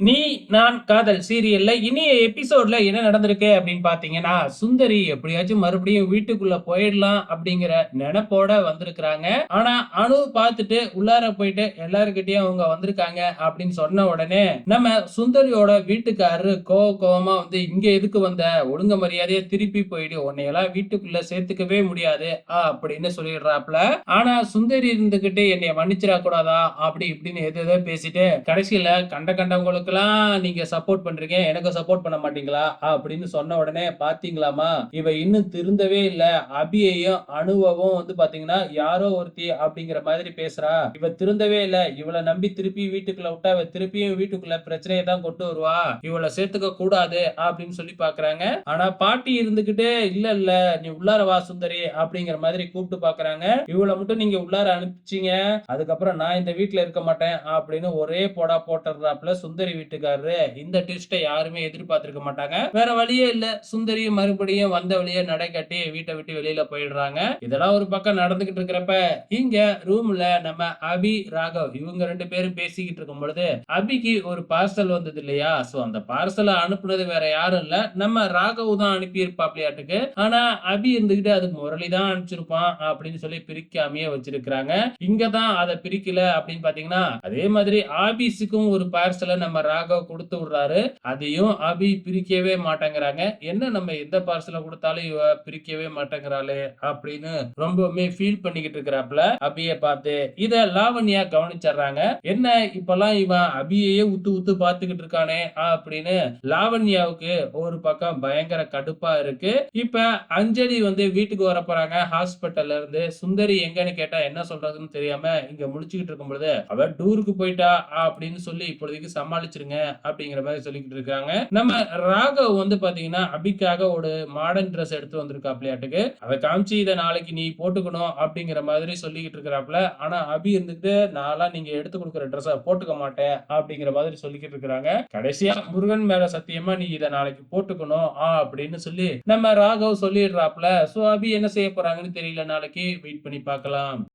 நீ நான் காதல் சீரியல்ல இனிய எபிசோட்ல என்ன நடந்திருக்கு அப்படின்னு பாத்தீங்கன்னா சுந்தரி எப்படியாச்சும் மறுபடியும் வீட்டுக்குள்ள போயிடலாம் அப்படிங்கிற நினைப்போட வந்திருக்கிறாங்க. ஆனா அணு பார்த்துட்டு உள்ளார போயிட்டு எல்லாருக்கிட்டயும் அவங்க வந்திருக்காங்க அப்படின்னு சொன்ன உடனே நம்ம சுந்தரியோட வீட்டுக்காரரு கோவ கோவமா வந்து இங்க எதுக்கு வந்த? ஒழுங்க மரியாதையா திருப்பி போயிடு. உன்னையெல்லாம் வீட்டுக்குள்ள சேர்த்துக்கவே முடியாது. அப்படின்னு சொல்லிடுறாப்ல. ஆனா சுந்தரி இருந்துகிட்டு என்னைய மன்னிச்சிடா கூடாதா அப்படி இப்படின்னு எது எதோ பேசிட்டு கடைசியில கண்ட கண்டவங்களுக்கு இவங்களுக்கெல்லாம் நீங்க சப்போர்ட் பண்றீங்க எனக்கு சப்போர்ட் பண்ண மாட்டீங்களா? அப்படின்னு சொன்ன உடனே பாத்தீங்களாமா இவ இன்னும் திருந்தவே இல்ல. அபியையும் அனுபவம் வந்து பாத்தீங்கன்னா யாரோ ஒருத்தி அப்படிங்கிற மாதிரி பேசுறா. இவ திருந்தவே இல்ல. இவளை நம்பி திருப்பி வீட்டுக்குள்ள விட்டா இவ திருப்பியும் வீட்டுக்குள்ள பிரச்சனையை தான் கொண்டு வருவா. இவளை சேர்த்துக்க கூடாது அப்படின்னு சொல்லி பாக்குறாங்க. ஆனா பாட்டி இருந்துகிட்டே இல்ல இல்ல நீ உள்ளார வா சுந்தரி அப்படிங்கிற மாதிரி கூப்பிட்டு பாக்குறாங்க. இவளை மட்டும் நீங்க உள்ளார அனுப்பிச்சீங்க. அதுக்கப்புறம் நான் இந்த வீட்டுல இருக்க மாட்டேன் அப்படின்னு ஒரே போடா போட்டுறாப்புல சுந்தரி வீட்டுக்காரரு இந்த ட்விஸ்ட யாருமே எதிர்பார்த்திருக்க மாட்டாங்க. வேற வழியே இல்ல. சுந்தரி மறுபடியும் வந்த வழியே நடை கட்டி வீட்டை விட்டு வெளியில போயிடுறாங்க. இதெல்லாம் ஒரு பக்கம் நடந்துகிட்டு இருக்கிறப்ப இங்க ரூம்ல நம்ம அபி ராகவ் இவங்க ரெண்டு பேரும் பேசிக்கிட்டு இருக்கும் பொழுது அபிக்கு ஒரு பார்சல் வந்தது இல்லையா? சோ அந்த பார்சலை அனுப்புனது வேற யாரும் இல்ல. நம்ம ராகவ் தான் அனுப்பியிருப்பாப்லையாட்டுக்கு. ஆனா அபி இருந்துகிட்டு அதுக்கு முரளி தான் அனுப்பிச்சிருப்பான் அப்படின்னு சொல்லி பிரிக்காமையே வச்சிருக்கிறாங்க. இங்கதான் அதை பிரிக்கல அப்படின்னு பாத்தீங்கன்னா அதே மாதிரி ஆபீஸுக்கும் ஒரு பார்சலை நம்ம ராகவ் கொடுத்து விடுறாரு. அதையும் அபி பிரிக்கவே மாட்டேங்கிறாங்க. என்ன நம்ம எந்த பார்சலை கொடுத்தாலும் இவ பிரிக்கவே மாட்டேங்கிறாளே அப்படின்னு ரொம்பவுமே ஃபீல் பண்ணிக்கிட்டு இருக்கிறாப்ல அபிய பார்த்து. இத லாவண்யா கவனிச்சிடுறாங்க. என்ன இப்பெல்லாம் இவன் அபியையே உத்து உத்து பார்த்துக்கிட்டு இருக்கானே அப்படின்னு லாவண்யாவுக்கு ஒரு பக்கம் பயங்கர கடுப்பா இருக்கு. இப்ப அஞ்சலி வந்து வீட்டுக்கு வர போறாங்க. ஹாஸ்பிட்டல்ல இருந்து சுந்தரி எங்கன்னு கேட்டா என்ன சொல்றதுன்னு தெரியாம இங்க முடிச்சுக்கிட்டு இருக்கும் பொழுது அவ டூருக்கு போயிட்டா? அப்படின்னு சொல்லி இப்போதைக்கு சமாளிச்சிருங்க அப்படிங்கிற மாதிரி சொல்லிக்கிட்டு இருக்காங்க. நம்ம ராகவ் வந்து பாத்தீங்கன்னா அபிக்காக ஒரு மாடர்ன் ட்ரெஸ் எடுத்து வந்திருக்காப்லையாட்டுக்கு. அதை காமிச்சு இதை நாளைக்கு நீ போட்டுக்கணும் அப்படிங்கிற மாதிரி சொல்லிக்கிட்டு இருக்கிறாப்ல. ஆனா அபி இருந்துட்டு நான்லாம் நீங்க எடுத்து கொடுக்குற ட்ரெஸ்ஸை போட்டுக்க மாட்டேன் அப்படிங்கிற மாதிரி சொல்லிக்கிட்டு இருக்கிறாங்க. கடைசியா முருகன் மேல சத்தியமா நீ இதை நாளைக்கு போட்டுக்கணும் ஆ அப்படின்னு சொல்லி நம்ம ராகவ் சொல்லிடுறாப்ல. சோ அபி என்ன செய்ய போறாங்கன்னு தெரியல நாளைக்கு வெயிட் பண்ணி பார்க்கலாம்.